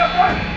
the front.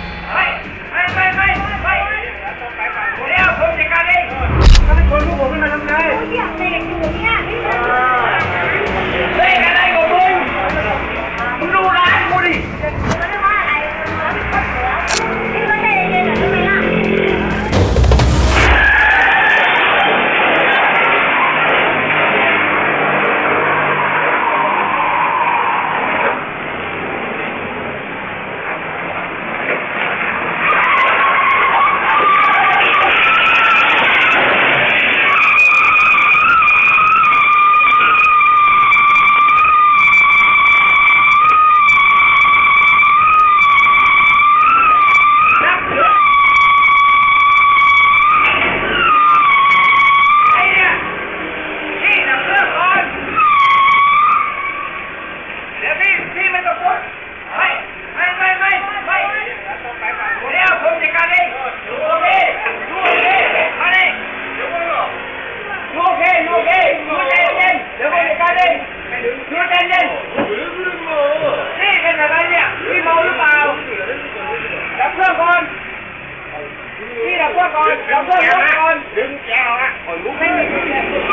ดึงแก้วอะโอ้ยลุกไม่ไ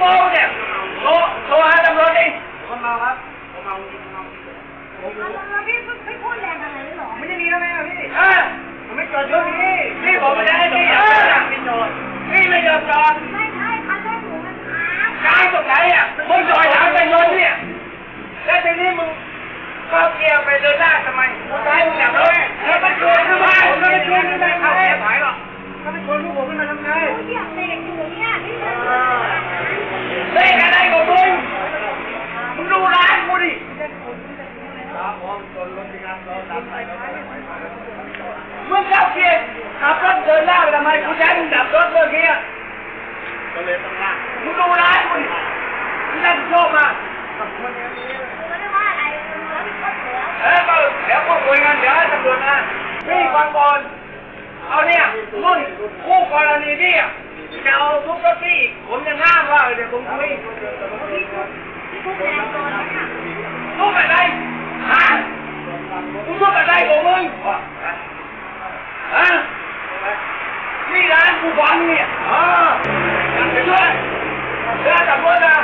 เมาเนี่ยโทรโทรหาตำรวจดิคนเมาครับผมเมาจริงเมาจริงผมไม่ได้มีอะไรอะพี่เออผมไม่จอดเยอะพี่พี่บอกไม่ได้พี่อยากไปจับพี่จอดพี่ไม่ยอมจอดกลางตรงไหนอะมึงจอดหลังเป็นรถเนี่ยแล้วทีนี้มึงก็เกียร์ไปเดินหน้าทำไมมึงตายมึงจับรถแล้วมันชวนทำไมาผมก็ไม่ชวนมึงไม่เขาเสียหายหรอกถ้าไม่ชนลูกผมขึ้นมาทำไงเด็กอยู่เนี่ยล่นอะไรของมึงมึงดูร้านกูดิ ครับผมชนรถที่งานรถตา มไปแล้วไม่ไหวมึงขับเกียร์ขับรถเดินหน้าไปทำไมกูใช้มึงดับรถเมื่อกี้อะก็เลยต้องลากมึงดูร้านกูดิมึงนั่งโชคมาเออก็เดี๋ยวพูดคุยกันเดี๋ยวให้ตำรวจมาพี่ฟังก่อนเอาเนี่ยมึงคู่กรณีพี่อะจะเอาทุบรถพี่อีกผมจะห้ามว่าเดี๋ยวผมคุยทุบอะไรฮะมึงทุบ อะไรของมึงฮะนี่ร้านกูฟังเนี่ยอ๋อไปช่วยเดินตำรวจนะ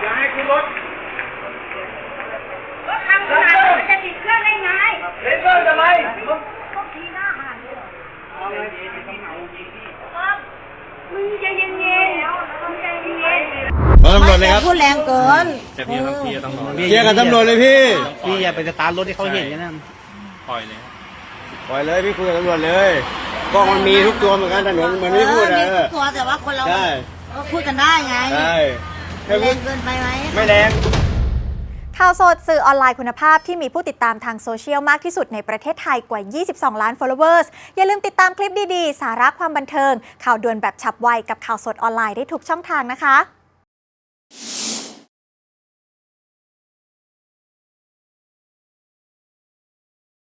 อย่าให้ขึ้นรถเล่นเครื่องทำไมมึงเอาไงดีต้องเอาจริงพี่รถตำรวจเลยครับพูดแรงเกินแต่พี่ต้องพี่ต้องรอเคลียร์กับตำรวจเลยพี่ พี่อย่าไปสตาร์ทรถที่เขาเห็นกันนะ ปล่อยเลยปล่อยเลยพี่คุยกับตำรวจเลยกล้องมันมีทุกตัวเหมือนกันถนนมันไม่พูดเอนะอมีทุกตัวแต่ว่าคนเราใช่ก็พูดกันได้ไงใช่แค่แรพูดงเกินไปไหมไม่แรงข่าวสดสื่อออนไลน์คุณภาพที่มีผู้ติดตามทางโซเชียลมากที่สุดในประเทศไทยกว่า 22 ล้าน followers อย่าลืมติดตามคลิปดี ๆ สาระความบันเทิง ข่าวด่วนแบบฉับไวกับข่าวสดออนไลน์ได้ทุกช่องทางนะคะ